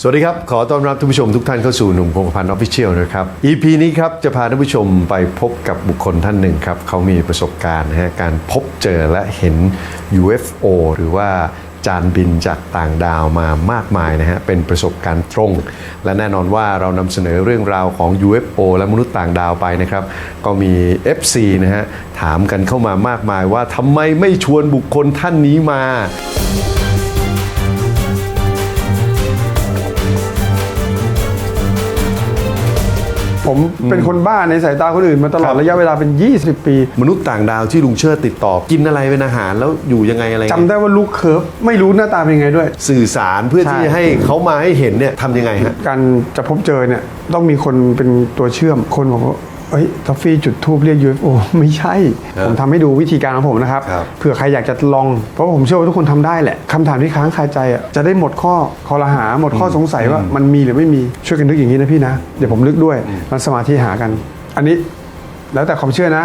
สวัสดีครับ ขอต้อนรับท่านผู้ชมทุกท่านเข้าสู่หนุ่มคงพันธ์ออฟฟิเชียลนะครับ EP นี้ครับจะพาท่านผู้ชมไปพบกับบุคคลท่านหนึ่งครับเขามีประสบการณ์นะฮะการพบเจอและเห็น UFO หรือว่าจานบินจากต่างดาวมามากมายนะฮะ เป็นประสบการณ์ตรง และแน่นอนว่าเรานำเสนอเรื่องราวของ UFO และมนุษย์ต่างดาวไปนะครับ ก็มี FC นะฮะ ถามกันเข้ามามากมายว่าทำไมไม่ชวนบุคคลท่านนี้มา ผมเป็นคนบ้าในสายตาคนอื่นมาตลอดระยะเวลาเป็น 20 ปี มนุษย์ต่างดาวที่ลุงเชิดติดต่อ กินอะไรเป็นอาหารแล้วอยู่ยังไงอะไรเงี้ยจำได้ว่าลูกเคิร์ฟไม่รู้หน้าตาเป็นยังไงด้วย สื่อสารเพื่อใช่ที่จะให้เขามาให้เห็นเนี่ยทำยังไงฮะ การจะพบเจอเนี่ยต้องมีคนเป็นตัวเชื่อมคนบอกว่า เอ้ยทอฟฟี่จุดทูบเรียก UFO ไม่ใช่ ผมทำให้ดูวิธีการของผมนะครับครับ เผื่อใครอยากจะลอง เพราะผมเชื่อว่าทุกคนทำได้แหละคำถามที่ค้างคาใจอะจะได้หมดข้อคอรหาหมดข้อสงสัยว่ามันมีหรือไม่มีช่วยกันนึกอย่างนี้นะพี่นะ เดี๋ยวผมนึกด้วยมันสมาธิหากัน อันนี้แล้วแต่ความเชื่อนะ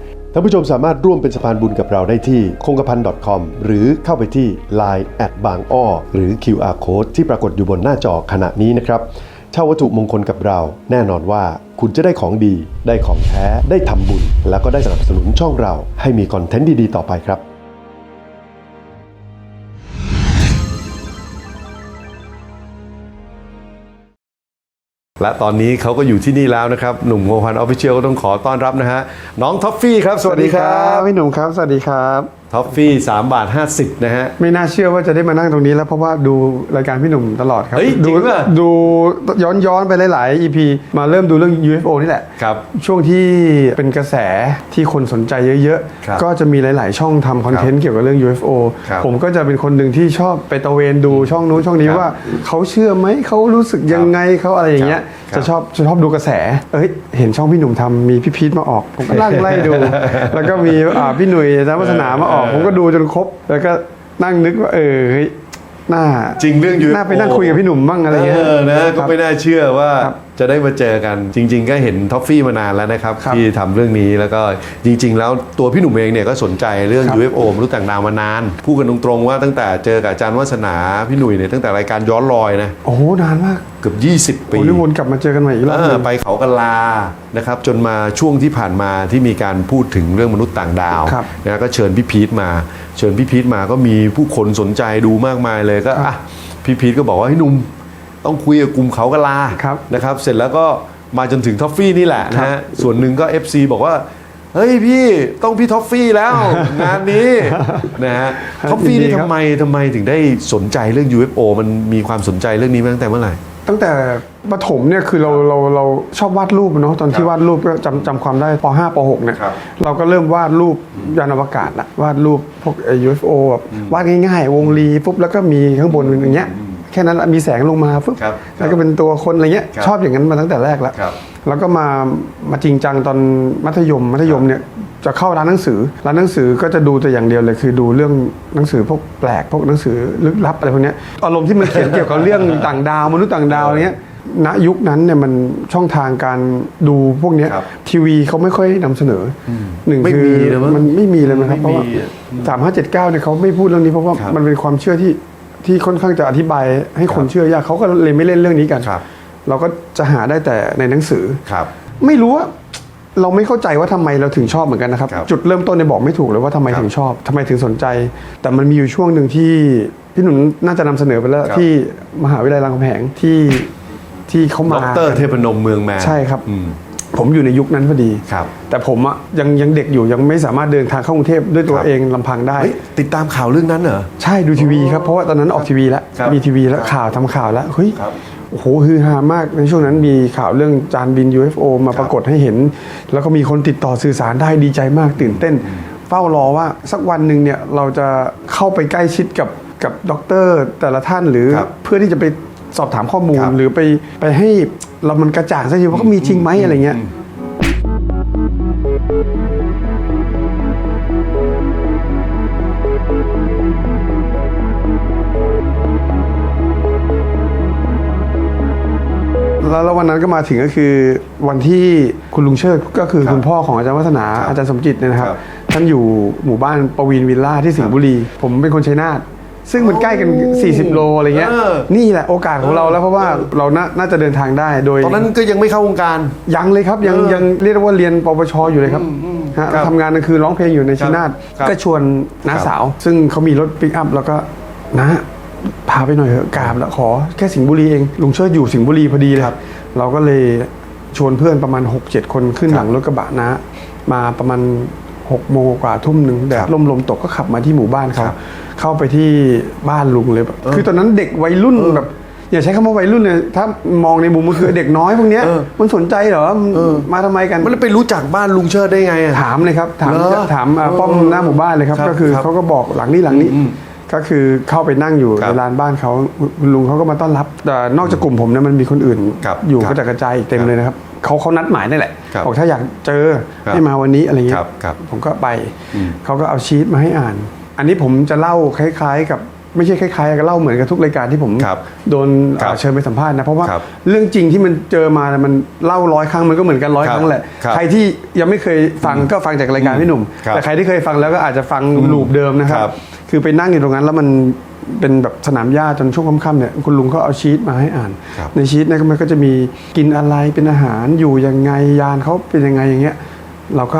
ท่านผู้ชมสามารถร่วมเป็นสะพานบุญกับเราได้ที่คงกระพัน .com หรือเข้าไปที่ Line แอดบางอ้อหรือ QR Code ที่ปรากฏอยู่บนหน้าจอขณะนี้นะครับเช่าวัตถุมงคลกับเรา แน่นอนว่าคุณจะได้ของดี ได้ของแท้ ได้ทำบุญ แล้วก็ได้สนับสนุนช่องเรา ให้มีคอนเทนต์ดีๆ ต่อไปครับ และตอนนี้เขาก็อยู่ที่นี่แล้วนะครับ หนุ่มโมพันออฟฟิเชียลก็ต้องขอต้อนรับนะฮะ น้องท็อฟฟี่ครับ สวัสดีครับพี่หนุ่มครับ สวัสดีครับท็อฟฟี่3บาท 50 นะฮะ ไม่น่าเชื่อว่าจะได้มานั่งตรงนี้แล้วเพราะว่าดูรายการพี่หนุ่มตลอดครับเฮ้ยจริดูงป่ะดูย้อนย้อนไปหลาย ๆ EP มาเริ่มดูเรื่อง UFO นี่แหละครับช่วงที่เป็นกระแสที่คนสนใจเยอะครับๆก็จะมีหลาย ๆ ช่องทำคอนเทนต์เกี่ยวกับเรื่อง UFO ครับผมก็จะเป็นคนหนึ่งที่ชอบไปตระเวนดูช่องนู้นช่องนี้ครับว่าเขาเชื่อไหมเขารู้สึกยังไงเขาอะไรอย่างเงี้ยครับ จะชอบจะชอบดูกระแส เอ้ยเห็นช่องพี่หนุ่มทำมีพี่พีทมาออก ผมก็นั่งไล่ดู แล้วก็มีอ่าพี่หนุ่ยอาจารย์วัฒนามาออก ผมก็ดูจนครบ แล้วก็นั่งนึกว่าเออเฮ้ยน่าจริงเรื่อง UFO น่าไปนั่งคุยกับพี่หนุ่มบ้างอะไรเงี้ยเออนะคก็รับไม่น่าเชื่อว่าครับจะได้มาเจอกันจริง ๆ ก็เห็นท็อฟฟี่มานานแล้วนะครับครับที่ทำเรื่องนี้แล้วก็จริง ๆ แล้วตัวพี่หนุ่มเองเนี่ยก็สนใจเรื่องครับ UFO มนุษย์ต่างดาวมานานพูดกันตรงๆว่าตั้งแต่เจอกับอาจารย์วัฒนาพี่หนุ่ยเนี่ยตั้งแต่รายการย้อนรอยนะโอ้โหนานมากเกือบ 20โอ้ปีนี่วนกลับมาเจอกันใหม่อีกรอบเอหอนึงไปเขากันลานะครับจนมาช่วงที่ผ่านมาที่มีการพูดถึงเรื่องมนุษย์ต่างดาวครับนะก็เชิญพี่พีทมา เชิญพี่พีทมาก็มีผู้คนสนใจดูมากมายเลยก็อะพี่พีทก็บอกว่าให้ยหนุ่ม ต้องคุยกับกลุ่มเขากันลาครับนะครับ เสร็จแล้วก็มาจนถึงท็อฟฟี่นี่แหละนะครัฮะบส่วนหนึ่งก็ FC บอกว่า เฮ้ยพี่ต้องพี่ท็อฟฟี่แล้ว งานนี้นะฮะท็อฟฟี่นี่ยินดีครับทำไมทำไมถึงได้สนใจเรื่อง UFO มันมีความสนใจเรื่องนี้มาตั้งแต่เมื่อไหร่ตั้งแต่ประถมเนี่ยคือเราเราเราชอบวาดรูปอะเนาะตอนที่วาดรูปก็จำจำความได้ป .5 ป .6 เนี่ยครับเราก็เริ่มวาดรูปยานอวกาศละวาดรูปพวกไอ้ UFO แบบวาดง่ายๆ วงรีปุ๊บแล้วก็มีข้างบนอย่างเงี้ย แค่นั้นละมีแสงลงมาปุ๊บครับแล้วก็เป็นตัวคนอะไรเงี้ยครับชอบอย่างนั้นมาตั้งแต่แรกแล้วครับแล้วก็มามาจริงจังตอนมัธยมมัธยมเนี่ยจะเข้าร้านหนังสือ ร้านหนังสือก็จะดูแต่อย่างเดียวเลย คือดูเรื่องหนังสือพวกแปลกพวกหนังสือลึกลับอะไรพวกเนี้ยอารมณ์ที่มันเขียนเกี่ยวกับเรื่องต่างดาวมนุษย์ต่างดาวอะไรเงี้ยณยุคนั้นเนี่ยมันช่องทางการดูพวกเนี้ยครับทีวีเขาไม่ค่อยนำเสนออหนึ่งไม่คือมีเลยมั้งมันไม่มีเลยนะครับเพไม่ราะว่ามีอะสามห้าเจ็ดเก้าเนี่ยเขาไม่พูดเรื่องนี้เพราะว่าครับมันเป็นความเชื่อที่ ที่ค่อนข้างจะอธิบายให้คนเชื่อยากเขาก็เลยไม่เล่นเรื่องนี้กันครับเราก็จะหาได้แต่ในหนังสือครับ ไม่รู้ว่าเราไม่เข้าใจว่าทำไมเราถึงชอบเหมือนกันนะครับครับ จุดเริ่มต้นเนี่ยบอกไม่ถูกเลยว่าทำไมครับถึงชอบทำไมถึงสนใจ แต่มันมีอยู่ช่วงหนึ่งที่พี่หนุนน่าจะนำเสนอไปแล้วครับที่มหาวิทยาลัยรามคำแหงที่ที่เขาดมารเทพนมเมืองแมนใช่ครับอืม ผมอยู่ในยุคนั้นพอดีครับ แต่ผมอะยังยังเด็กอยู่ยังไม่สามารถเดินทางเข้ากรุงเทพด้วยตัวครับ เองลำพังได้ เฮ้ยติดตามข่าวเรื่องนั้นเหรอ ใช่ดูทีวีครับเพราะว่าตอนนั้นออกทีวีแล้วครับมีทีวีแล้วข่าวทำข่าวแล้วเฮ้ยครับโอ้โหฮือฮามากในช่วงนั้นมีข่าวเรื่องจานบิน UFO มาปรากฏให้เห็น แล้วก็มีคนติดต่อสื่อสารได้ดีใจมากตื่นเต้น เฝ้ารอว่าสักวันหนึ่งเนี่ยเราจะเข้าไปใกล้ชิดกับกับด็อกเตอร์แต่ละท่านหรือครับเพื่อที่จะไปสอบถามข้อมูลครับ หรือไปไปให้ เรามันกระจ่างสักทีว่าเขามีจริงไหมอะไรเงี้ยแล้วแล้ววันนั้นก็มาถึงก็คือวันที่คุณลุงเชิดก็คือครับคุณพ่อของอาจารย์วัฒนาครับอาจารย์สมจิตเนี่ยนะครับครับ ท่านอยู่หมู่บ้านประวีนวิลล่าที่สิงห์บุรี ผมเป็นคนชัยนาท ซึ่งมันใกล้กัน 40 โลอะไรเงี้ย เออ นี่แหละโอกาสของเราแล้วเพราะว่าเราน่าน่าจะเดินทางได้โดย ตอนนั้นก็ยังไม่เข้าวงการ ยังเลยครับยังเออยังเรียกได้ว่าเรียนปปชอยู่เลยครับฮะครับทำงานกลางคืนร้องเพลงอยู่ในชัยนาทครับ ก็ชวนน้าครับสาว ซึ่งเขามีรถปิกอัพแล้วก็น้าพาไปหน่อยเถอะกราบแล้วขอแค่สิงห์บุรีเองลุงเชิดอยู่สิงห์บุรีพอดีเลยเราก็เลยชวนเพื่อนประมาณ 6-7 คนขึ้นหลังรถกระบะนะ มาประมาณ 6โมงกว่าทุ่มหนึ่งแดดลมลมตกก็ขับมาที่หมู่บ้านเขาครับเข้าไปที่บ้านลุงเลยแบบคือตอนนั้นเด็กวัยรุ่นแบบอย่าใช้คำว่าวัยรุ่นเลยถ้ามองในมุมมันคือเด็กน้อยพวกเนี้ยเออมันสนใจเหรอมันมาทำไมกันมันไปรู้จักบ้านลุงเชิดได้ไงอะถามเลยครับ ถามเหรอถามอ่าเออป้อมหน้าหมู่บ้านเลยครับครับก็คือครับเขาก็บอกหลังนี้หลังนี้ ก็คือเข้าไปนั่งอยู่ครับในลานบ้านเขาคุณลุงเขาก็มาต้อนรับ แต่นอกจากกลุ่มผมเนี่ยมันมีคนอื่น ครับอยู่ครับกระจายกระจายอีกเต็มเลยนะครับเขาเขานัดหมายนี่แหละครับบอกถ้าอยากเจอครับให้มาวันนี้อะไรเงี้ครัยบครับผมก็ไป เขาก็เอาชีตมาให้อ่าน อันนี้ผมจะเล่าคล้าย ๆ กับ ไม่ใช่คล้ายๆกับเล่าเหมือนกับทุกรายการที่ผมครับโดนครับอ่าเชิญไปสัมภาษณ์นะเพราะว่าครับเรื่องจริงที่มันเจอมามันเล่าร้อยครั้งมันก็เหมือนกันร้อยครับครั้งแหละครับใครที่ยังไม่เคยฟังก็ฟังจากรายการพี่หนุ่ม ครับแต่ใครที่เคยฟังแล้วก็อาจจะฟังลูปเดิมนะครับ ครับ คือไปนั่งอยู่ตรงนั้นแล้วมันเป็นแบบสนามหญ้าจนช่วงค่ำๆเนี่ยคุณลุงก็เอาชีตมาให้อ่าน ครับในชีตเนี่ยมันก็จะมีกินอะไรเป็นอาหารอยู่ยังไงยานเขาเป็นยังไงอย่างเงี้ย เราก็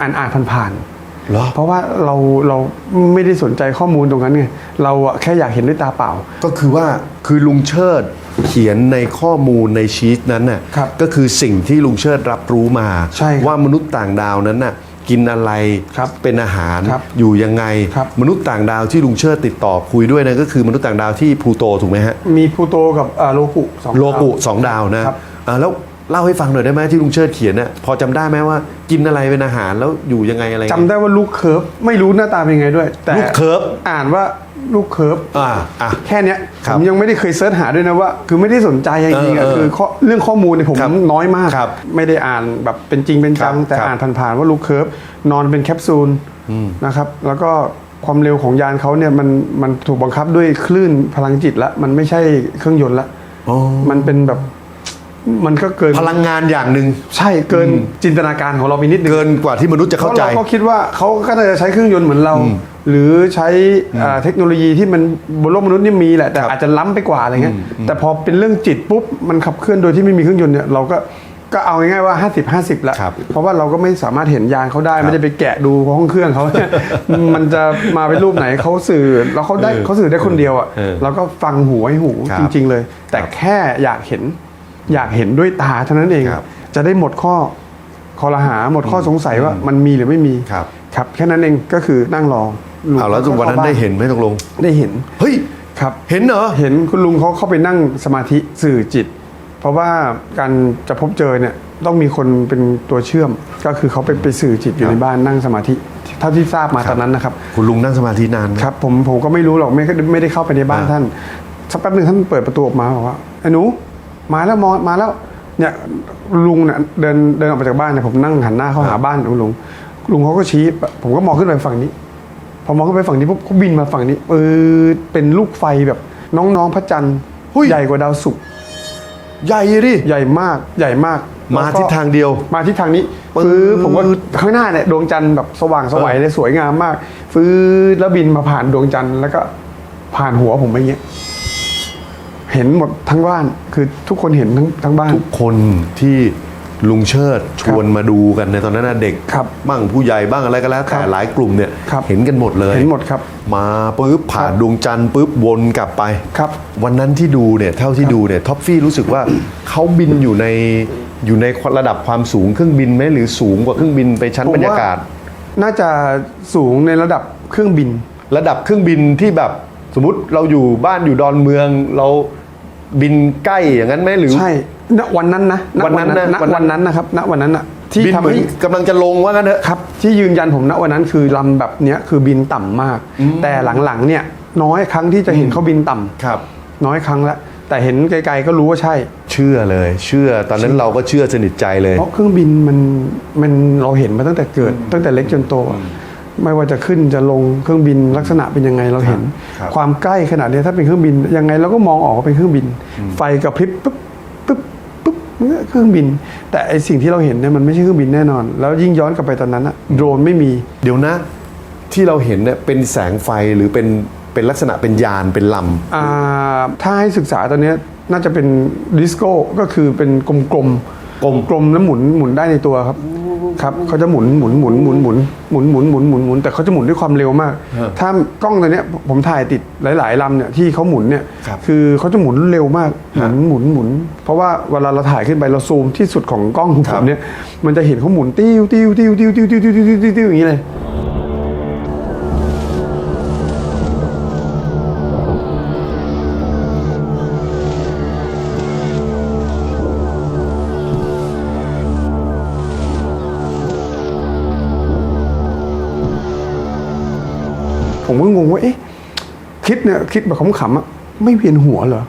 อ่านอ่านผ่านๆ เหรอ เพราะว่าเราเราไม่ได้สนใจข้อมูลตรงนั้นไงเราอะแค่อยากเห็นด้วยตาเปล่า ก็คือว่าคือลุงเชิดเขียนในข้อมูลในชีตนั้นน่ะครับก็คือสิ่งที่ลุงเชิดรับรู้มา ใช่ครับว่ามนุษย์ต่างดาวนั้นน่ะกินอะไรครับเป็นอาหารครับอยู่ยังไง ครับมนุษย์ต่างดาวที่ลุงเชิดติดต่อคุยด้วยนะก็คือมนุษย์ต่างดาวที่พลูโตถูกไหมฮะมีพลูโตกับอ่าโลกุสองโลกุดาว สองดาวนะครับ อ่าแล้ว เล่าให้ฟังหน่อยได้ไหมที่ลุงเชิดเขียนน่ะพอจำได้ไหมว่ากินอะไรเป็นอาหารแล้วอยู่ยังไงอะไรเงี้ยจำได้ว่าลูกเคิร์ฟไม่รู้หน้าตาเป็นไงด้วย แต่ลูกเคิร์ฟอ่านว่าลูกเคิร์ฟอ่าอะ แค่เนี้ยครัผบมยังไม่ได้เคยเสิร์ชหาด้วยนะว่า คือไม่ได้สนใจจริงๆอะเออเออคือข้อเรื่องข้อมูลเนี่ยผมครับน้อยมาก ครับไม่ได้อ่านแบบเป็นจริงเป็นจังครับแต่ครับอ่านผ่านๆว่าลูกเคิร์ฟนอนเป็นแคปซูลนะครับแล้วก็ความเร็วของยานเขาเนี่ยมันมันถูกบังคับด้วยคลื่นพลังจิตละมันไม่ใช่เครื่องยนต์ละ อ๋อ มันเป็นแบบ มันก็เกินพลังงานอย่างหนึ่งใช่เกินจินตนาการของเราไปนิดนึงเกินกว่าที่มนุษย์จะเข้าใจพระเราก็คิดว่าเขาก็น่าจะใช้เครื่องยนต์เหมือนเรา หรือใช้อ่าเทคโนโลยีที่มันบนโลกมนุษย์นี่มีแหละแต่ครับอาจจะล้ำไปกว่าอะไรเงี้ยแต่พอเป็นเรื่องจิตปุ๊บมันขับเคลื่อนโดยที่ไม่มีเครื่องยนต์เนี่ยเราก็ก็เอาง่ายๆว่า 50 50ละครับเพราะว่าเราก็ไม่สามารถเห็นยานเขาได้ ไม่ได้ไปแกะดูห้องเครื่องเขามันจะมาเป็นรูปไหนเขาสื่อแล้วเขาได้เออเขาสื่อได้คนเดียวอะเออเราก็ฟังหูให้หูครับจริง ๆ เลย แต่ครับแค่อยากเห็น อยากเห็นด้วยตาเท่านั้นเอง ครับจะได้หมดข้อคอรหาหมดข้อสงสัยว่ามันมีหรือไม่มีครับ ครับแค่นั้นเองก็คือนั่งรอลุงเอาแล้วก็วันนั้นข้าบ้าได้เห็นไหมตกลง ได้เห็นเฮ้ย ครับ เห็นเหรอ เห็นคุณลุงเขาเข้าไปนั่งสมาธิสื่อจิต เพราะว่าการจะพบเจอเนี่ยต้องมีคนเป็นตัวเชื่อม ก็คือเขาไปไปสื่อจิตอยู่ในบ้านนั่งสมาธิเท่าที่ทราบมาครับตอนนั้นนะครับ คุณลุงนั่งสมาธินานไหม ครับผมผมก็ไม่รู้หรอกไม่ไม่ได้เข้าไปในบ้านอ่าท่านสักแป๊บหนึ่งท่านเปิดประตูออกมาบอกว่าไอ้หนู มาแล้วมอมาแล้วเนี่ยลุงเนี่ยเดินเดินออกมาจากบ้านเนี่ยผมนั่งหันหน้าเข้าหาบ้านของลุงลุงเขาก็ชี้ ผมก็มองขึ้นไปฝั่งนี้ พอมองขึ้นไปฝั่งนี้ปุ๊บเขาบินมาฝั่งนี้เออเป็นลูกไฟแบบน้องๆพระจันทร์หุ้ยใหญ่กว่าดาวศุกร์ใหญ่ดิ ใหญ่มากใหญ่มาก มาแล้วก็ทิศทางเดียว มาทิศทางนี้ปื๊ดฟื้อผมว่าข้างหน้าเนี่ยดวงจันทร์แบบสว่างสวัยเลยสวยงามมากฟื้นแล้วบินมาผ่านดวงจันทร์แล้วก็ผ่านหัวผมไปอย่างเงี้ย เห็นหมดทั้งบ้านคือทุกคนเห็นทั้งทั้งบ้าน ทุกคนที่ลุงเชิดชวนมาดูกันในตอนนั้นนะเด็กครับบ้างผู้ใหญ่บ้างอะไรก็แล้วแต่ครับหลายกลุ่มเนี่ยครับเห็นกันหมดเลยเห็นหมดครับ มาปุ๊บผ่านครับดวงจันทร์ปุ๊บวนกลับไปครับ วันนั้นที่ดูเนี่ยเท่าที่ดูเนี่ยท็อปฟี่รู้สึกว่าเขาบินอยู่ในอยู่ในระดับความสูงเครื่องบินไหมหรือสูงกว่าเครื่องบินไปชั้นผมบรรว่ยากาศ น่าจะสูงในระดับเครื่องบิน ระดับเครื่องบินที่แบบสมมติเราอยู่บ้านอยู่ดอนเมืองเรา บินใกล้อย่างนั้นไหมหรือ ใช่ณวันนั้นนะณวันนั้นนะณวันนั้นวันนั้นนะครับณวันนั้นอะที่บินทำเหมือนให้ กำลังจะลงว่างั้นเถอะ ครับที่ยืนยันผมณวันนั้นคือลำแบบเนี้ยคือบินต่ำมาก แต่หลังๆเนี่ยน้อยครั้งที่จะเห็นเขาบินต่ำครับ น้อยครั้งละแต่เห็นไกลๆก็รู้ว่าใช่ เชื่อเลย เชื่อตอนนั้นเราก็เชื่อสนิทใจเลย เพราะเครื่องบินมันมันเราเห็นมาตั้งแต่เกิด ตั้งแต่เล็กจนโตอะ ไม่ว่าจะขึ้นจะลงเครื่องบินลักษณะเป็นยังไงเราเห็น ครับความใกล้ขนาดนี้ถ้าเป็นเครื่องบินยังไงเราก็มองออกว่าเป็นเครื่องบิน ไฟกระพริบปุ๊บปุ๊บปุ๊บมันก็เครื่องบิน แต่ไอสิ่งที่เราเห็นเนี่ยมันไม่ใช่เครื่องบินแน่นอน แล้วยิ่งย้อนกลับไปตอนนั้นอะโดรนไม่มี เดี๋ยวนะ ที่เราเห็นเนี่ยเป็นแสงไฟหรือเป็นเป็นลักษณะเป็นยานเป็นลอ่าถ้าให้ศึกษาตอนเนี้ยน่าจะเป็นดิสโก้ก็คือเป็นกลมๆ กลมกลมแล้วหมุนหมุนได้ในตัวครับ ครับเขาจะหมุนหมุนหมุนหมุนหมุนหมุนหมุนหมุนหมุนหมุนแต่เขาจะหมุนด้วยความเร็วมาก ถ้ากล้องตัวเนี้ยผมถ่ายติดหลาย ๆลำเนี่ยที่เขาหมุนเนี่ยครับคือเขาจะหมุนเร็วมากหมุนหมุนหมุน เพราะว่าเวลาเราถ่ายขึ้นไปเราซูมที่สุดของกล้องของผมเนี่ยมันจะเห็นเขาหมุนติ้วติ้วติ้วติ้วติ้วติ้วติ้วติ้วติ้วติ้วอย่างนี้เลย งงว่าเอ๊ะคิดเนี่ยคิดแบบขำๆอะไม่เวียนหัวเหรอ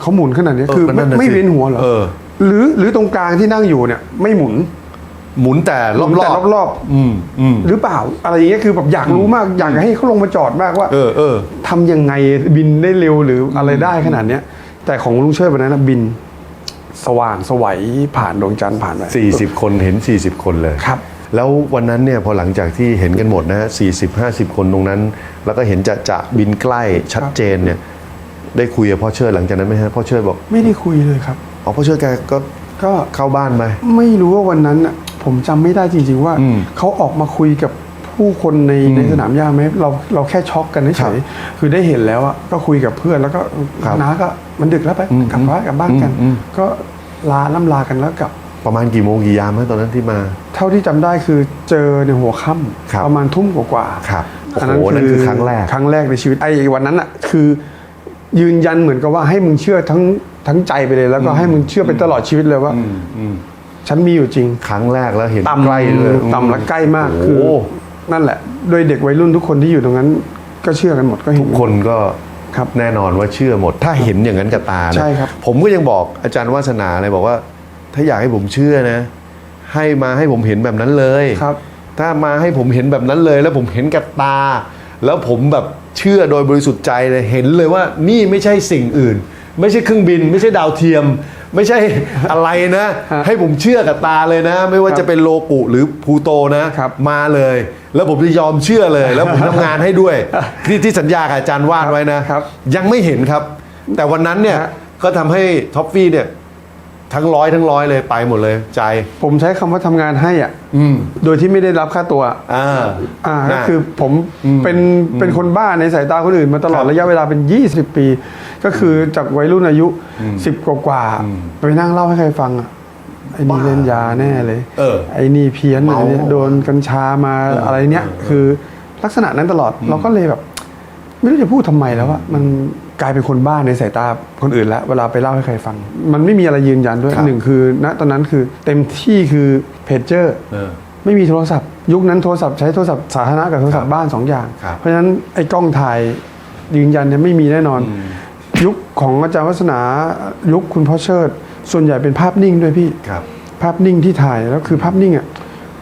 เขาหมุนขนาดนี้เออคือมันนั่ไม่นน่ะไม่สิเวียนหัวเหรอเออหรือหรือตรงกลางที่นั่งอยู่เนี่ย ไม่หมุนำหมุนแต่รหอบมุนๆแต่รอบอืมอืมๆหรือเปล่าอะไรอย่างเงี้ยคือแบบอยากรู้มากอยากให้เขาลงมาจอดมากว่า เออเออทำยังไงบินได้เร็วหรืออะไรได้ขนาดเนี้ย แต่ของลุงเชิดวันนั้นนะบิน สว่างสวัยผ่านดวงจันทร์ผ่านไป40คนเห็น40คนเลยครับ แล้ววันนั้นเนี่ยพอหลังจากที่เห็นกันหมดนะ40 50คนตรงนั้น แล้วก็เห็นจะจะบินใกล้ชัดเจนเนี่ยได้คุยกับพ่อเชิดหลังจากนั้นไหมฮะพ่อเชิดบอกไม่ได้คุยเลยครับอ๋อพ่อเชิดแกก็ก็เข้าบ้านไปไม่รู้ว่าวันนั้นน่ะผมจำไม่ได้จริง ๆ ว่าอืมเขาออกมาคุยกับผู้คนในในสนามหญ้าไหมเราเราแค่ช็อกกันคเฉรับยๆคือได้เห็นแล้วอะก็คุยกับเพื่อนแล้วก็ครับน้าก็มันดึกแล้วไปอืมกลับบ้านกลับบ้านกันอืมอืมก็ลาล่ำลากันแล้วกลับ ประมาณกี่โมงกี่ยามฮะตอนนั้นที่มา เท่าที่จำได้คือเจอในหัวค่ครับำประมาณทุ่มกว่าๆ ครับโอ้โหนั่นคือครั้งแรก ครั้งแรกในชีวิตไอ้วันนั้นอะคือ ยืนยันเหมือนกับว่าให้มึงเชื่อทั้งทั้งใจไปเลย แล้วก็ให้มึงเชื่อไปตลอดชีวิตเลยว่า อืมอืมฉันมีอยู่จริงครั้งแรกแล้วเห็นต่ำใกล้เลยต่ำและใกล้มากโอ้โหคือนั่นแหละโดยเด็กวัยรุ่นทุกคนที่อยู่ตรงนั้น ก็เชื่อกันหมดก็เห็น ทุกคนก็ครับแน่นอนว่าเชื่อหมด ถ้าเห็นอย่างนั้นกับตานะใช่ครับ ผมก็ยังบอกอาจารย์วาสนาเลยบอกว่า ถ้าอยากให้ผมเชื่อนะ ให้มาให้ผมเห็นแบบนั้นเลยครับ ถ้ามาให้ผมเห็นแบบนั้นเลย แล้วผมเห็นกับตา แล้วผมแบบเชื่อโดยบริสุทธิ์ใจเลยเห็นเลยว่านี่ไม่ใช่สิ่งอื่น ไม่ใช่เครื่องบิน ไม่ใช่ดาวเทียม ไม่ใช่อะไรนะฮะให้ผมเชื่อกับตาเลยนะ ไม่ว่าครับจะเป็นโลกุหรือพลูโตนะครับมาเลย แล้วผมจะยอมเชื่อเลย แล้วผมทำงานให้ด้วย ที่ที่สัญญากับอาจารย์วาดไว้นะครับยังไม่เห็นครับ แต่วันนั้นเนี่ยฮะก็ทำให้ท็อฟฟี่เนี่ย ทั้งร้อยทั้งร้อยเลยไปหมดเลยใจ ผมใช้คำว่าทำงานให้อะ อืม โดยที่ไม่ได้รับค่าตัว อ่า อ่าก็น่ะคือผมเป็นเป็นคนบ้าในสายตาคนอื่นมาตลอดครับระยะเวลาเป็น 20 ปี ก็คือจากวัยรุ่นอายุ 10 กว่ากว่าๆไปนั่งเล่าให้ใครฟังอะไอ้นี่เล่นยาแน่เลยเออไอ้นี่เพี้ยนอะไรเนี่ยเมาโดนกัญชามาอะไรเนี้ยคือลักษณะนั้นตลอดเราก็เลยแบบ ไม่รู้จะพูดทำไมแล้วอะมัน กลายเป็นคนบ้าในสายตาคนอื่นแล้วเวลาไปเล่าให้ใครฟัง มันไม่มีอะไรยืนยันด้วยครับหนึ่งคือณตอนนั้นคือเต็มที่คือเพจเจอร์เออไม่มีโทรศัพท์ ยุคนั้นโทรศัพท์ใช้โทรศัพท์สาธารณะกับโทรศัพท์บ้านสองอย่างครับเพราะฉะนั้นไอ้กล้องถ่ายยืนยันเนี่ยไม่มีแน่นอน ยุคของอาจารย์วัฒนายุคคุณพ่อเชิด ส่วนใหญ่เป็นภาพนิ่งด้วยพี่ครับภาพนิ่งที่ถ่ายแล้วคือภาพนิ่งอะ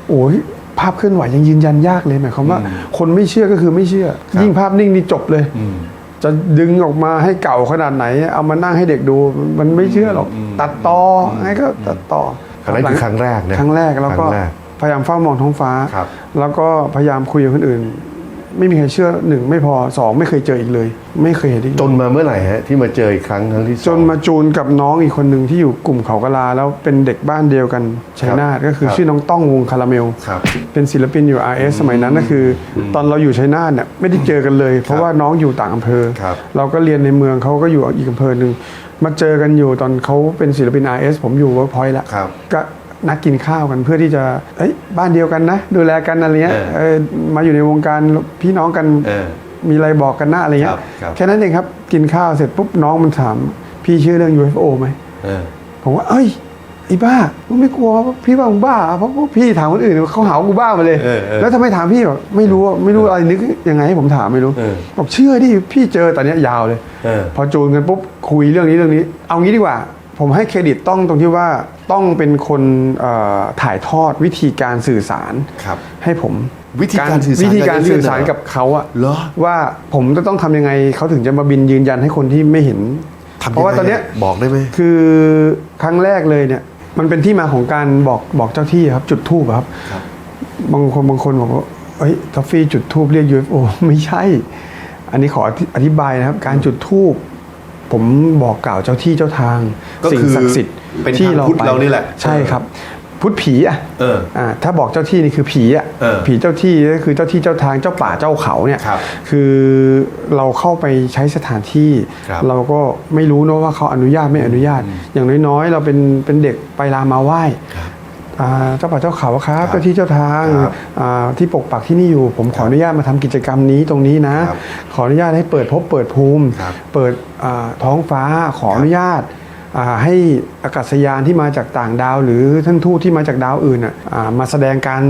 โอ้ยภาพเคลื่อนไหวยังยืนยันยากเลยหมายความว่า คนไม่เชื่อก็คือไม่เชื่อครับยิ่งภาพนิ่งนี่จบเลยอืม จะดึงออกมาให้เก่าขนาดไหน เอามานั่งให้เด็กดูมันไม่เชื่อหรอก ตัดต่อไงก็ตัดต่อครั้งนั้นคือครั้งแรกนะครั้งแรกแล้วก็ครั้งแรกพยายามเฝ้ามองท้องฟ้าครับแล้วก็พยายามคุยกับคนอื่น ไม่มีใครเชื่อหนึ่งไม่พอสองไม่เคยเจออีกเลย ไม่เคยเห็นอีกเลยจนมาเมื่อไหร่ฮะที่มาเจออีกครั้งครั้งที่สอง จนมาจูนกับน้องอีกคนหนึ่งที่อยู่กลุ่มเขากะลา แล้วเป็นเด็กบ้านเดียวกันชัยนาทก็คือครับชื่อน้องต้องวงคาราเมล ครับ เป็นศิลปินอยู่ RS สมัยนั้นก็คืออตอนเราอยู่ชัยนาทเนี่ยไม่ได้เจอกันเลย เพราะว่าน้องอยู่ต่างอำเภอ ครับ เราก็เรียนในเมืองเขาก็อยู่อีกอำเภอหนึ่งมาเจอกันอยู่ตอนเขาเป็นศิลปิน RS ผมอยู่เวิร์กพอยต์แล้วครับ ก็ นัดกินข้าวกันเพื่อที่จะเอ้ยบ้านเดียวกันนะ ดูแลกันอะไรเงี้ยเออเออมาอยู่ในวงการพี่น้องกันเออมีอะไรบอกกันนะอะไรเงี้ครัยบครับแค่นั้นเองครับกินข้าวเสร็จปุ๊บน้องมันถาม พี่เชื่อเรื่อง UFO ไหมเออผมว่า เอ้ยไอ้บ้ามึงไม่กลัววะพี่ว่ามึงบ้าเพราะพวกพี่ถามคนอื่นเขาหาว่ากูบ้ามาเลยเออเออแล้วทำไมถามพี่แบบไม่รู้อะไม่รู้อะไรนึกยังไงให้ผมถามไม่รู้เออบอกเชื่อดิพี่เจอตอนเนี้ยยาวเลยเออพอจูนกันปุ๊บคุยเรื่องนี้เรื่องนี้ เอางี้ดีกว่า ผมให้เครดิตต้องตรงที่ว่าต้องเป็นคนเอ่อถ่ายทอดวิธีการสื่อสารครับให้ผมวิธีการสื่อสารวิธีการสื่อสารกันเรื่องเหรอกับเขาอะเหรอว่าผมจะต้องทำยังไงเขาถึงจะมาบินยืนยันให้คนที่ไม่เห็นทำยังไงเพราะว่าตอนเนี้ยบอกได้ไหมคือครั้งแรกเลยเนี่ย มันเป็นที่มาของการบอกบอกเจ้าที่ครับ จุดทูบครับครับบางคนบางคนบอกว่าเอ้ยทอฟฟี่จุดทูบเรียก UFO ไม่ใช่ อันนี้ขออธิอธิบายนะครับ การจุดทูบ ผมบอกกล่าวเจ้าที่เจ้าทางก็สิ่งคือศักดิ์สิทธิ์เป็นที่ทางพุทธไปเรานี่แหละใช่ครับ พุทธผีอะเอออ่าถ้าบอกเจ้าที่นี่คือผีอะเออผีเจ้าที่ก็คือเจ้าที่เจ้าทางเจ้าป่าเจ้าเขาเนี่ยครับคือเราเข้าไปใช้สถานที่ ครับเราก็ไม่รู้เนอะว่าเขาอนุญาตไม่อนุญาต อย่างน้อยๆ เราเป็นเป็นเด็กไปลามาไหว้อ่า เจ้าป่าเจ้าเขาครับครับเจ้าที่เจ้าทางครับอ่าที่ปกปักที่นี่อยู่ ผมขออนุญาตมาทำกิจกรรมนี้ตรงนี้นะครับขออนุญาตให้เปิดพบเปิดภูมิครับเปิดอ่าท้องฟ้าขออนุญาตอ่า ให้อากาศยานที่มาจากต่างดาว หรือท่านทูตที่มาจากดาวอื่นอะอ่ามาแสดงการ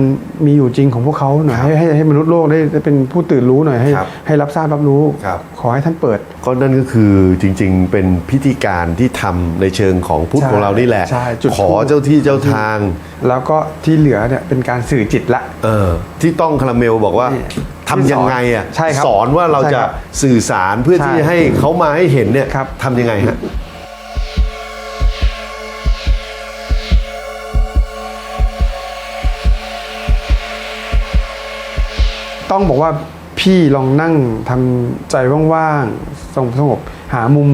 มีอยู่จริงของพวกเขาหน่อยให้ให้ให้มนุษย์โลกได้ได้เป็นผู้ตื่นรู้หน่อยให้ครับให้รับทราบรับรู้ครับขอให้ท่านเปิด ก็นั่นก็คือจริงๆ เป็นพิธีการที่ทำในเชิงของพุทธใช่ของเรานี่แหละใช่จุดขอเจ้าที่เจ้าทาง แล้วก็ที่เหลือเนี่ยเป็นการสื่อจิตละเออที่ต้องคาราเมลบอกว่านี่ทำยังไงอะใช่ครับสอนว่าเราใช่จะครับสื่อสารเพื่อใช่ที่ให้เขามาให้เห็นเนี่ยครับทำยังไงฮะ ต้องบอกว่าพี่ลองนั่งทำใจว่างๆสงบสงบหามุม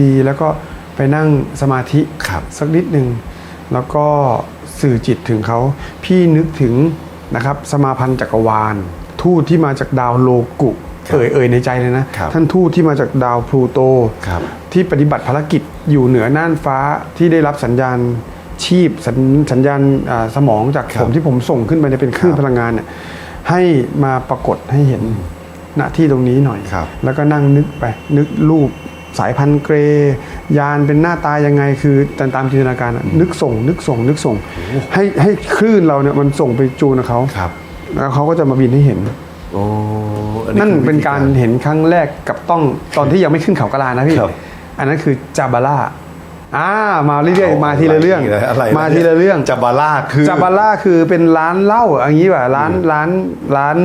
ดีๆ แล้วก็ไปนั่งสมาธิครับสักนิดหนึ่งแล้วก็สื่อจิตถึงเขา พี่นึกถึงนะครับสมาพันธ์จักรวาล ทูตที่มาจากดาวโลกุครับเอ่ยเอ่ยในใจเลยนะครับท่านทูตที่มาจากดาวพลูโตครับที่ปฏิบัติภารกิจอยู่เหนือน่านฟ้าที่ได้รับสัญญาณชีพสัญสัญญาณอ่าสมองจากครับผมที่ผมส่งขึ้นไปในเป็นคลื่นครับพลังงานเนี่ย ให้มาปรากฏให้เห็นณที่ตรงนี้หน่อย ครับ แล้วก็นั่งนึกไปนึกรูปสายพันธุ์เกรย์ยานเป็นหน้าตายังไงคือตามตามจินตนาการอะนึกส่ง นึกส่ง นึกส่ง ให้ให้คลื่นเราเนี่ยมันส่งไปจูนกับเขาครับ แล้วเขาก็จะมาบินให้เห็น โอ้อันั่นคือเป็นวิธีการเห็นครั้งแรกกับต้องตอนที่ยังไม่ขึ้นเขากระลานะพี่ ครับอันนั้นคือจาบาร่า อ่ามาเรื่อยๆมาทีละเรื่องอะไรนมาทีละเรื่องจับบาร่าคือจาบาร่าคือเป็นร้านเหล้าอย่างนี้ว่าร้านร้านร้าน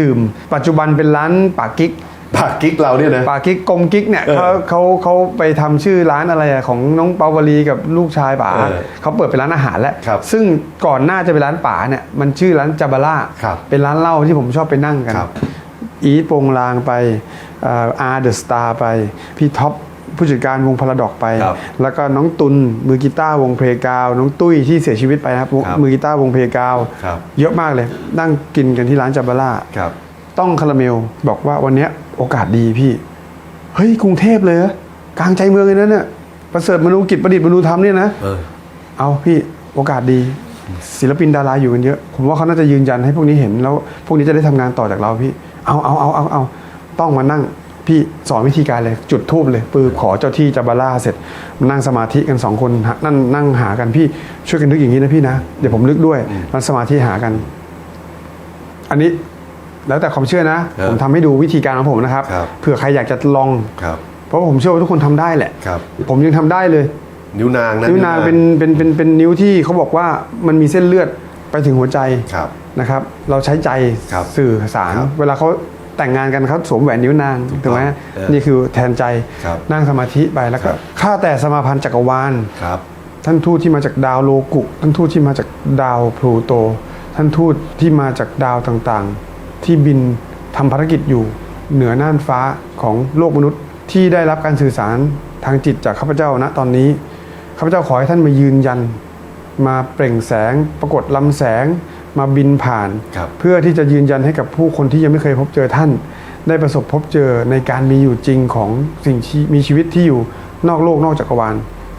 ดื่ม ปัจจุบันเป็นร้านปากกิ๊กปากกิ๊กเราเนี่ยนะปากกิ๊กกลมกิ๊กเนี่ยเออเขาเขาเขาไปทำชื่อร้านอะไรอะของน้องเปาวลีกับลูกชายป๋าเออเขาเปิดเป็นร้านอาหารแล้วครับซึ่งก่อนหน้าจะเป็นร้านป๋าเนี่ยมันชื่อร้านจาบาร่าครับเป็นร้านเหล้าที่ผมชอบไปนั่งกันครับอีทโปงลางไปอาร์เดอะสตาร์ไปพี่ท็อป ผู้จัดการวงพาราดอกไป ครับแล้วก็น้องตุลมือกีตาร์วงเพลงกาว น้องตุ้ยที่เสียชีวิตไปนะครับครับมือกีตาร์วงเพลงกาว ครับ เยอะมากเลย นั่งกินกันที่ร้านจาบาร่า ครับ ต้องคาราเมลบอกว่าวันเนี้ยโอกาสดีพี่ เฮ้ยกรุงเทพเลยเหรอกลางใจเมืองเลยนะเนี่ยประเสริฐมนูกิจประดิษฐ์มนูธรรมเนี่ยนะ เออ เอาพี่โอกาสดี ศิลปินดาราอยู่กันเยอะ ผมว่าเขาน่าจะยืนยันให้พวกนี้เห็นแล้ว พวกนี้จะได้ทำงานต่อจากเราพี่ เอาเอาเอาเอาเอาต้องมานั่ง พี่สอนวิธีการเลยจุดทูบเลยปือขอเจ้าที่จับาร่าเสร็จมานั่งสมาธิกันสองคนหานั่นนั่งหากันพี่ช่วยกันนึกอย่างนี้นะพี่นะเดี๋ยวผมนึกด้วยมันสมาธิหากัน อันนี้แล้วแต่ความเชื่อนะครับผมทำให้ดูวิธีการของผมนะครับครับเผื่อใครอยากจะลองครับเพราะว่าผมเชื่อว่าทุกคนทำได้แหละครับผมยังทำได้เลย นิ้วนางนะนิ้วนางเป็นเป็นเป็นเป็นนิ้วที่เขาบอกว่ามันมีเส้นเลือดไปถึงหัวใจครับนะครับ เราใช้ใจครับสื่อสารครับเวลาเขา แต่งงานกันเขาสวมแหวนนิ้วนางถูกไหมเออนี่คือแทนใจครับนั่งสมาธิไปแล้วก็ครับข้าแต่สมาพันธ์จักรวาลครับท่านทูตที่มาจากดาวโลกุท่านทูตที่มาจากดาวพลูโต ท่านทูตที่มาจากดาวต่างๆ ที่บินทำภารกิจอยู่เหนือน่านฟ้าของโลกมนุษย์ที่ได้รับการสื่อสารทางจิตจากข้าพเจ้าณตอนนี้ข้าพเจ้าขอให้ท่านมายืนยัน มาเปล่งแสงปรากฏลำแสง มาบินผ่านครับเพื่อที่จะยืนยันให้กับผู้คนที่ยังไม่เคยพบเจอท่าน ได้ประสบพบเจอในการมีอยู่จริงของสิ่งที่มีชีวิตที่อยู่นอกโลกนอกจักรวาล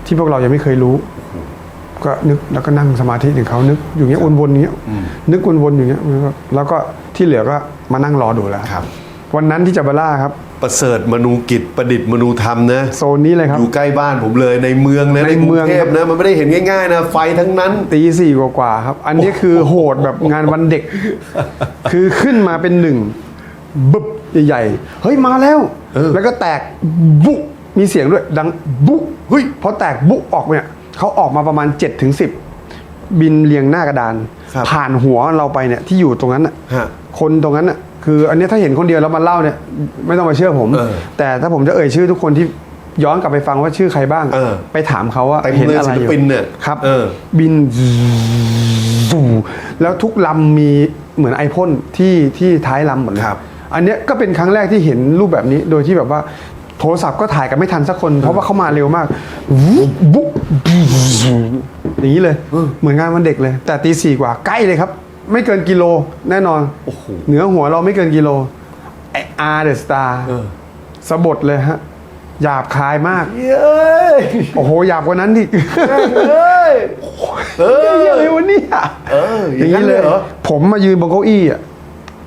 ที่พวกเรายังไม่เคยรู้ ก็นึกแล้วก็นั่งสมาธิถึงเขานึกอยู่อย่างเงี้ยวนๆอย่างเงี้ยนึกวนๆอยู่อย่างเงี้ยแล้วก็ที่เหลือก็มานั่งรอดูแล้วครับ วันนั้นที่จับาร่าครับ ประเสริฐมนูกิจประดิษฐ์มนูธรรมนะโซนนี้เลยครับ อยู่ใกล้บ้านผมเลยในเมืองนะในในกรุเมืองงเทพนะมันไม่ได้เห็นง่ายๆนะไฟทั้งนั้น ตีสี่กว่าๆครับ อันนี้คือโหดแบบงานวันเด็ก คือขึ้นมาเป็นหนึ่งบึบใหญ่ๆเฮ้ยมาแล้ว เออแล้วก็แตกบุมีเสียงด้วยดังบุเฮ้ยพอแตกบุออกเนี่ยเขาออกมาประมาณ7จ็ถึงสิบินเรียงหน้ากระดาน ครับผ่านหัวเราไปเนี่ยที่อยู่ตรงนั้นน่ะฮะ คนตรงนั้นน่ะ คืออันเนี้ยถ้าเห็นคนเดียวแล้วมาเล่าเนี่ยไม่ต้องมาเชื่อผม เออแต่ถ้าผมจะเอ่ยชื่อทุกคนที่ย้อนกลับไปฟังว่าชื่อใครบ้าง เออ ไปถามเขาว่าเต็มเห็นเลยอะไรศิอลยู่ปินเนี่ยครับเออ บินฟูแล้วทุกลำมีเหมือนไอพ่นที่ที่ท้ายลำหมดเลยครับ อันเนี้ยก็เป็นครั้งแรกที่เห็นรูปแบบนี้โดยที่แบบว่าโทรศัพท์ก็ถ่ายกันไม่ทันสักคน เพราะว่าเขามาเร็วมากวุบบุ๊บอย่างนี้เลย เหมือนงานวันเด็กเลย แต่ตีสี่กว่าใกล้เลยครับ ไม่เกินกิโลแน่นอน โอ้โห เหนือหัวเราไม่เกินกิโลไออาร์เดอะสตาร์เออ สะบดเลยฮะ หยาบคายมาก เย้ยโอ้โห หยาบกว่านั้นดิเอ้ยเอเฮ้ยอ อะไรวะเนี่ยเอออย่างนั้นเลยเหรอ ผมมายืนบนเก้าอี้อะ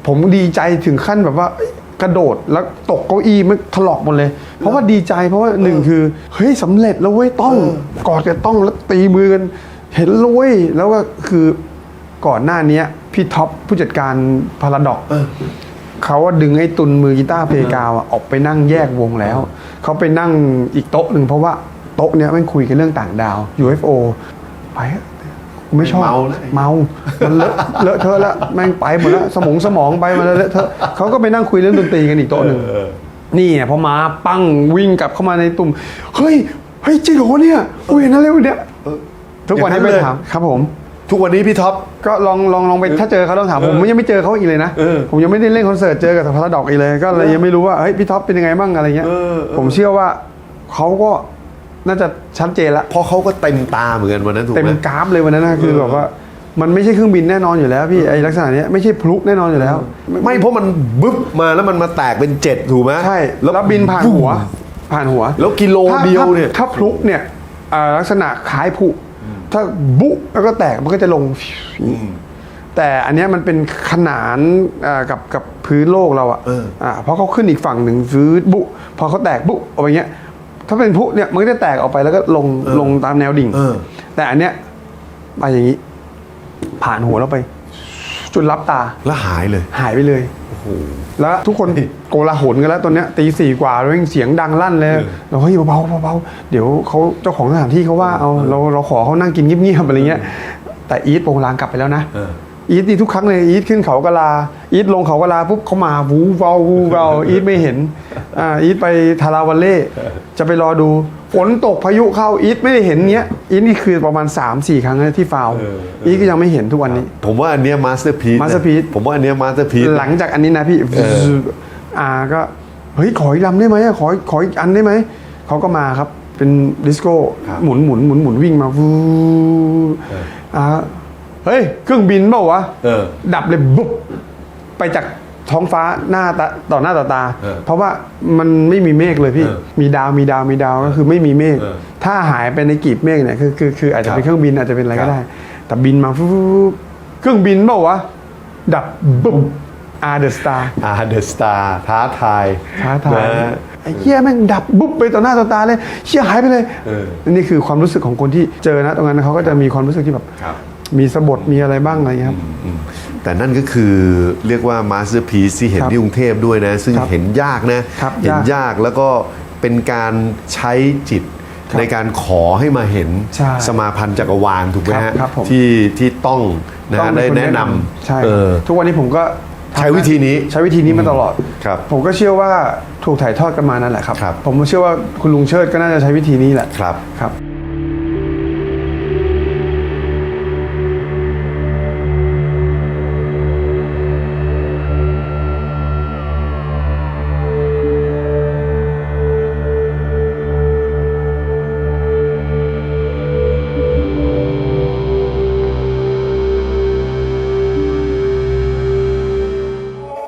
ผมดีใจถึงขั้นแบบว่าเอ้ยกระโดดแล้วตกเก้าอี้ไม่ถลอกหมดเลย เพราะว่าดีใจเพราะว่าหนึ่งคือ เฮ้ยสำเร็จแล้วเว้ยต้อง กอดกันต้องแล้วตีมือกัน เห็นแล้วเว้ยแล้วก็คือ ก่อนหน้าเนี้ยพี่ท็อปผู้จัดการพาราดอกเออ เขาว่าดึงไอ้ตุนมือกีตาร์เพลงกาวอะออกไปนั่งแยกวงแล้ว เขาไปนั่งอีกโต๊ะหนึ่งเพราะว่าโต๊ะเนี้ยแม่งคุยกันเรื่องต่างดาว UFO ไปเถอะกูไม่ชอบเมาแล้วเมามันเลอะเลอะเทอะแล้วแม่งไปหมดแล้วสมองสมองไปมาแล้วเลอะเทอะเขาก็ไปนั่งคุยเรื่องดนตรีกันอีกโต๊ะหนึ่ง เออ นี่ไงพอมาปั้งวิ่งกลับเข้ามาในตุ่ม เฮ้ย เฮ้ยจริงเหรอเนี่ยอุ้ยนั่นเลยวันเนี้ยเออทุกวันนี้อย่างไปนั้นเลย ถามครับผม ทุกวันนี้พี่ท็อปก็ลองลองลองไปถ้าเจอเขาต้องถามผมผมยังไม่เจอเขาอีกเลยนะ เออผมยังไม่ได้เล่นคอนเสิร์ตเจอกับพาราดอกอีกเลย ก็เลยยังไม่รู้ว่าเฮ้ยพี่ท็อปเป็นยังไงบ้างอะไรเงี้ย เออเออ ผมเชื่อว่าเขาก็น่าจะชัดเจนละ เพราะเขาก็เต็มตาเหมือนกันวันนั้นถูกเต็มไหม กราฟเลยวันนั้นนะคือเออแบบว่า มันไม่ใช่เครื่องบินแน่นอนอยู่แล้วพี่ไอ้ลักษณะเนี้ยไม่ใช่พลุแน่นอนอยู่แล้ว ไม่เพราะมันบึ๊บมาแล้วมันมาแตกเป็นเจ็ดถูกไหมใช่แล้วบินผ่านหัว ผ่านหัวแล้วกิโลถ้าเดียวถ้าเนี่ยถ้าพลุเนี่ยอ่าลักษณะคล้ายพลุ ถ้าบุแล้วก็แตกมันก็จะลง แต่อันเนี้ยมันเป็นขนานอ่ากับกับพื้นโลกเราอะเอออ่่าเพราะเขาขึ้นอีกฝั่งหนึ่งฟื้นบุ พอเขาแตกบุออกไปเงี้ย ถ้าเป็นพลุเนี่ยมันก็จะแตกออกไปแล้วก็ลงลงตามแนวดิ่งเออ แต่อันเนี้ยไปอย่างนี้ ผ่านหัวเราไป จนรับตาแล้วหายเลยหายไปเลยแล้วทุกคนโกลาหลกันแล้วตอนเนี้ยตีสี่กว่าแล้วยังเสียงดังลั่นเลยเราเฮ้ยเบาๆเบาๆเดี๋ยวเขาเจ้าของสถานที่เขาว่าเอาเราเราขอเขานั่งกินเงียบๆอะไรเงี้ยแต่อีทโปรงลางกลับไปแล้วนะ เออ อีทนี่ทุกครั้งเลยอีทขึ้นเขากะลา อีทลงเขากะลาปุ๊บเขามาวูเบาวูเบาอีทไม่เห็นอ่าอีทไปทาราวันเล่จะไปรอดู ฝนตกพายุเข้าอีทไม่ได้เห็นเนี้ยอีทนี่คือประมาณ 3 4 ครั้งแล้วที่ฟาวล์เอออีทก็ยังไม่เห็นทุกวันนี้ ผมว่าอันเนี้ยมาสเตอร์พี masterpiece ผมว่าอันเนี้ยมาสเตอร์พี หลังจากอันนี้นะพี่เออ อาก็เฮ้ยขออีกลำได้ไหมอะขอขออีกอันได้ไหมเขาก็มาครับเป็นดิสโก้หมุนหมุนหมุนหมุนวิ่งมาวูอ่าเฮ้ย เครื่องบินเปล่าวะ เออ ดับเลยบุ๊บไปจาก ท้องฟ้าหน้าตาต่อหน้าต่อตา เออเพราะว่ามันไม่มีเมฆเลยพี่ เออมีดาวมีดาวมีดาวก็คือไม่มีเมฆเออถ้าหายไปในกีบเมฆเนี่ยคือคือคืออาจจะครับเป็นเครื่องบินอาจจะเป็นอะไรครัก็บได้ แต่บินมาฟูเครื่องบินเปล่าวะดับบุ๊บอาร์เดอะสตาร์อาร์เดอะสตาร์ท้าทายท้าทายนะไอ้เหี้ยแม่งดับบุ๊บไปต่อหน้าต่อตาเลยเชี่ยหายไปเลยเออ นี่คือความรู้สึกของคนที่เจอนะตรงนั้นเขาก็จะมีความรู้สึกที่แบบ ครับมีสะบดมีอะไรบ้างอะไรอย่างเงี้ยครับ อืม แต่นั่นก็คือเรียกว่ามาสเตอร์พีซที่เห็นครับที่กรุงเทพด้วยนะ ซึ่งครับเห็นยากนะครับเห็นยากยากแล้วก็เป็นการใช้จิตครับในการขอให้มาเห็นใช่สมาพันธ์จักรวาลถูกไหมครับฮะครับผมที่ที่ต้องนะต้องฮะเป็ได้คแนะนำใช่เออทุกวันนี้ผมก็ทำใช้วิธีนี้ใช้วิธีนี้มาตลอดครับผมก็เชื่อว่าถูกถ่ายทอดกันมานั่นแหละครับครับผมเชื่อว่าคุณลุงเชิดก็น่าจะใช้วิธีนี้แหละครับครับ